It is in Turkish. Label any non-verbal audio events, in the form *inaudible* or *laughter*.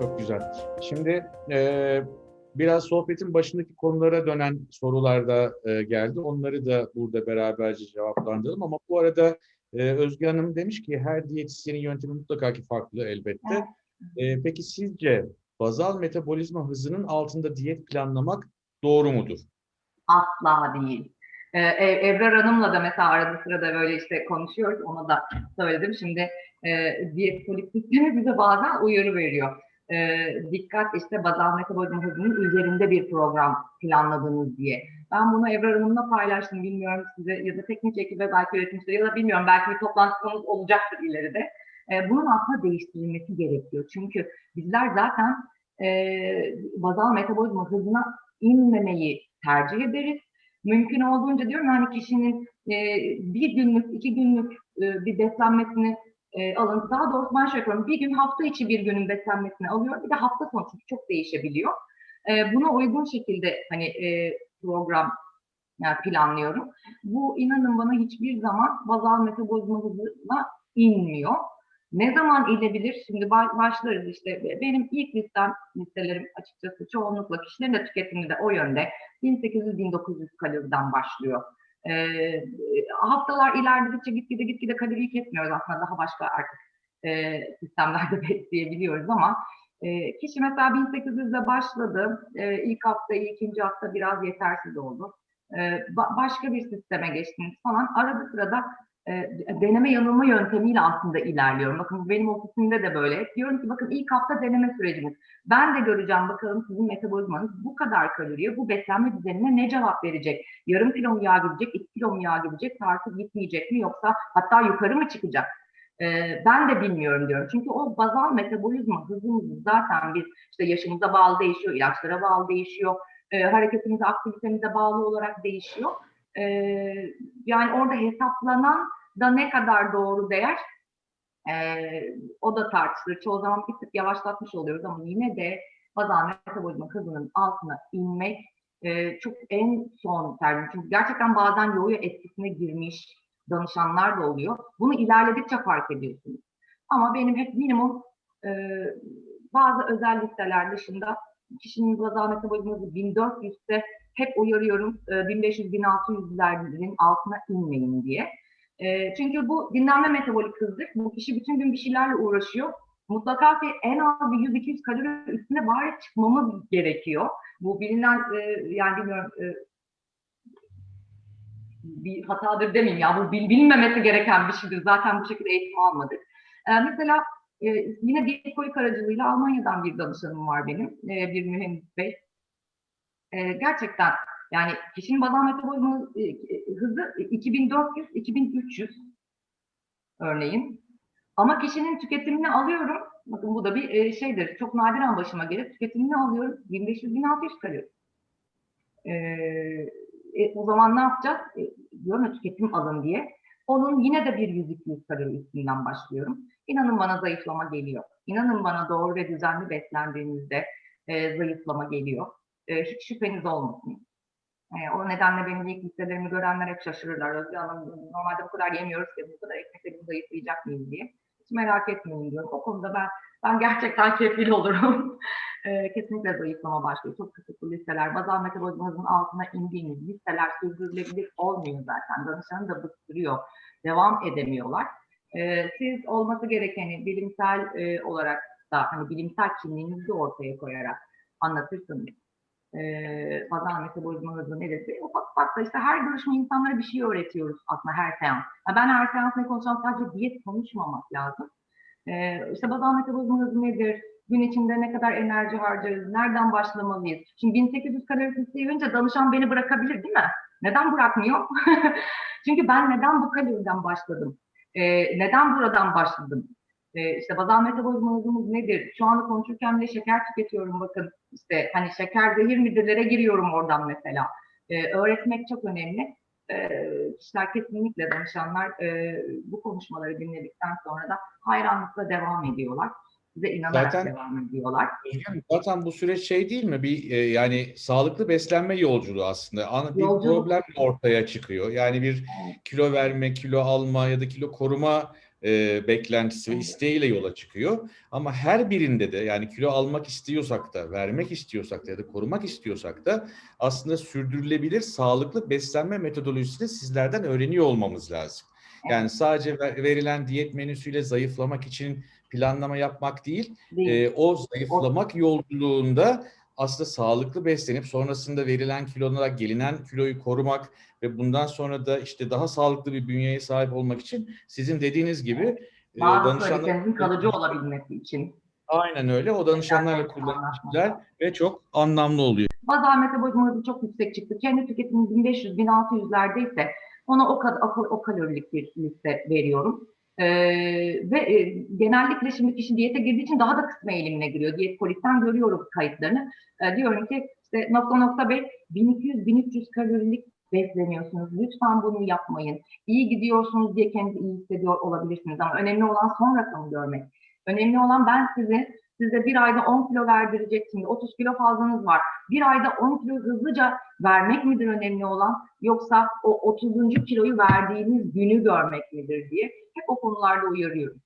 Çok güzel. Şimdi e, biraz sohbetin başındaki konulara dönen sorular da e, geldi. Onları da burada beraberce cevaplandıralım. Ama bu arada e, Özge Hanım demiş ki her diyetisyenin yöntemi mutlaka ki farklı elbette. E, peki sizce bazal metabolizma hızının altında diyet planlamak doğru mudur? Asla değil. Ee, Ebrar Hanım'la da mesela arada sırada böyle işte konuşuyoruz. Ona da söyledim. Şimdi e, diyet sistemi *laughs* bize bazen uyarı veriyor. E, dikkat işte bazal metabolizma hızının üzerinde bir program planladınız diye. Ben bunu Ebrar Hanım'la paylaştım. Bilmiyorum size ya da teknik ekibe belki üretimcileri ya da bilmiyorum belki bir toplantımız olacaktır ileride. E, bunun aslında değiştirilmesi gerekiyor. Çünkü bizler zaten e, bazal metabolizma hızına inmemeyi tercih ederiz. Mümkün olduğunca diyorum hani kişinin e, bir günlük, iki günlük e, bir beslenmesini e, alın. Daha doğrusu ben şöyle yapıyorum. Bir gün hafta içi bir günün beslenmesini alıyorum. Bir de hafta sonu çünkü çok değişebiliyor. E, buna uygun şekilde hani e, program yani planlıyorum. Bu inanın bana hiçbir zaman bazal metabolizma hızına inmiyor. Ne zaman inebilir? Şimdi ba- başlarız işte. Benim ilk listem, listelerim açıkçası çoğunlukla kişilerin de tüketimi de o yönde. 1800-1900 kaloriden başlıyor. Ee, haftalar ilerledikçe gitgide gitgide kaloriyi kesmiyoruz aslında daha başka artık e, sistemlerde *laughs* besleyebiliyoruz ama e, kişi mesela 1800'de başladı. E, ilk haftayı, ikinci hafta biraz yetersiz oldu. E, ba- başka bir sisteme geçtiniz falan. Arada sırada e, deneme yanılma yöntemiyle aslında ilerliyorum. Bakın benim ofisimde de böyle. Diyorum ki bakın ilk hafta deneme sürecimiz. Ben de göreceğim bakalım sizin metabolizmanız bu kadar kaloriye, bu beslenme düzenine ne cevap verecek? Yarım kilo mu yağ gidecek, iki kilo mu yağ gidecek, tartı gitmeyecek mi yoksa hatta yukarı mı çıkacak? Ee, ben de bilmiyorum diyorum. Çünkü o bazal metabolizma hızımız zaten biz işte yaşımıza bağlı değişiyor, ilaçlara bağlı değişiyor, e, hareketimize, aktivitemize bağlı olarak değişiyor. Ee, yani orada hesaplanan da ne kadar doğru değer ee, o da tartışılır. Çoğu zaman bir tık yavaşlatmış oluyoruz ama yine de bazal metabolizma hızının altına inmek e, çok en son tercih. Çünkü gerçekten bazen yoğu etkisine girmiş danışanlar da oluyor. Bunu ilerledikçe fark ediyorsunuz. Ama benim hep minimum e, bazı özel listeler dışında kişinin bazal metabolizması 1400 ise hep uyarıyorum e, 1500-1600'lerin altına inmeyin diye. E, çünkü bu dinlenme metabolik hızdır. Bu kişi bütün gün bir şeylerle uğraşıyor. Mutlaka ki en az bir 100-200 kalori üstüne bari çıkmamız gerekiyor. Bu bilinen e, yani bilmiyorum e, bir hatadır demeyeyim ya bu bil, bilinmemesi gereken bir şeydir. Zaten bu şekilde eğitim almadık. E, mesela e, yine diyet aracılığıyla Almanya'dan bir danışanım var benim. E, bir mühendis bey. E, gerçekten yani kişinin bazal metabolizma e, hızı 2400-2300 örneğin. Ama kişinin tüketimini alıyorum. Bakın bu da bir e, şeydir. Çok nadiren başıma gelir. Tüketimini alıyorum. 1500-1600 kalori. E, e, o zaman ne yapacağız? E, diyorum tüketim alın diye. Onun yine de bir 100-200 kalori üstünden başlıyorum. İnanın bana zayıflama geliyor. İnanın bana doğru ve düzenli beslendiğinizde e, zayıflama geliyor. E, hiç şüpheniz olmasın. E, o nedenle benim ilk listelerimi görenler hep şaşırırlar. Özge Hanım normalde bu kadar yemiyoruz ki bu kadar ekmekle zayıflayacak mıyız diye. Hiç merak etmeyin diyorum. O konuda ben ben gerçekten *laughs* kefil olurum. e, kesinlikle zayıflama başlıyor. Çok kısıtlı listeler. Bazal metabolizmanızın altına indiğiniz listeler sürdürülebilir olmuyor zaten. Danışanı da bıktırıyor. Devam edemiyorlar. E, siz olması gerekeni bilimsel e, olarak da hani bilimsel kimliğinizi ortaya koyarak anlatırsanız e, bazal metabolizma hızı nedir? Ufak ufak da işte her görüşme insanlara bir şey öğretiyoruz aslında her seans. Yani ben her seans ne konuşacağım sadece diyet konuşmamak lazım. E, işte bazal metabolizma hızı nedir? Gün içinde ne kadar enerji harcarız? Nereden başlamalıyız? Şimdi 1800 kalori isteyince danışan beni bırakabilir değil mi? Neden bırakmıyor? *laughs* Çünkü ben neden bu kaloriden başladım? E, neden buradan başladım? E, işte bazal metabolizma hızımız nedir? Şu anda konuşurken bile şeker tüketiyorum bakın. İşte hani şeker zehir midirlere giriyorum oradan mesela. E, öğretmek çok önemli. E, kişiler kesinlikle danışanlar e, bu konuşmaları dinledikten sonra da hayranlıkla devam ediyorlar. Size inanarak Zaten- devam ediyorlar. Zaten bu süreç şey değil mi? Bir e, yani sağlıklı beslenme yolculuğu aslında. Ana bir Yolculuk. problem ortaya çıkıyor. Yani bir kilo verme, kilo alma ya da kilo koruma e, beklentisi ve isteğiyle yola çıkıyor. Ama her birinde de yani kilo almak istiyorsak da, vermek istiyorsak da ya da korumak istiyorsak da aslında sürdürülebilir, sağlıklı beslenme metodolojisini sizlerden öğreniyor olmamız lazım. Yani sadece ver- verilen diyet menüsüyle zayıflamak için planlama yapmak değil, Değil. e, o zayıflamak yolculuğunda aslında sağlıklı beslenip sonrasında verilen kilona gelinen kiloyu korumak ve bundan sonra da işte daha sağlıklı bir bünyeye sahip olmak için sizin dediğiniz gibi e, Bazı danışanlar söylediklerinizin kalıcı olabilmesi için. aynen öyle o danışanlarla kullanışlar ve çok anlamlı oluyor. Bazal metabolizması çok yüksek çıktı. Kendi tüketimim 1500-1600'lerde ise ona o, kadar, o kalorilik bir liste veriyorum. Ee, ve e, genellikle şimdi kişi diyete girdiği için daha da kısma eğilimine giriyor. Diyet polikten görüyoruz kayıtlarını. Ee, diyorum ki işte nokta nokta 5, 1200-1300 kalorilik besleniyorsunuz. Lütfen bunu yapmayın. İyi gidiyorsunuz diye kendinizi iyi hissediyor olabilirsiniz. Ama önemli olan son rakamı görmek. Önemli olan ben sizi size bir ayda 10 kilo verdirecek şimdi 30 kilo fazlanız var. Bir ayda 10 kilo hızlıca vermek midir önemli olan yoksa o 30. kiloyu verdiğiniz günü görmek midir diye hep o konularda uyarıyorum.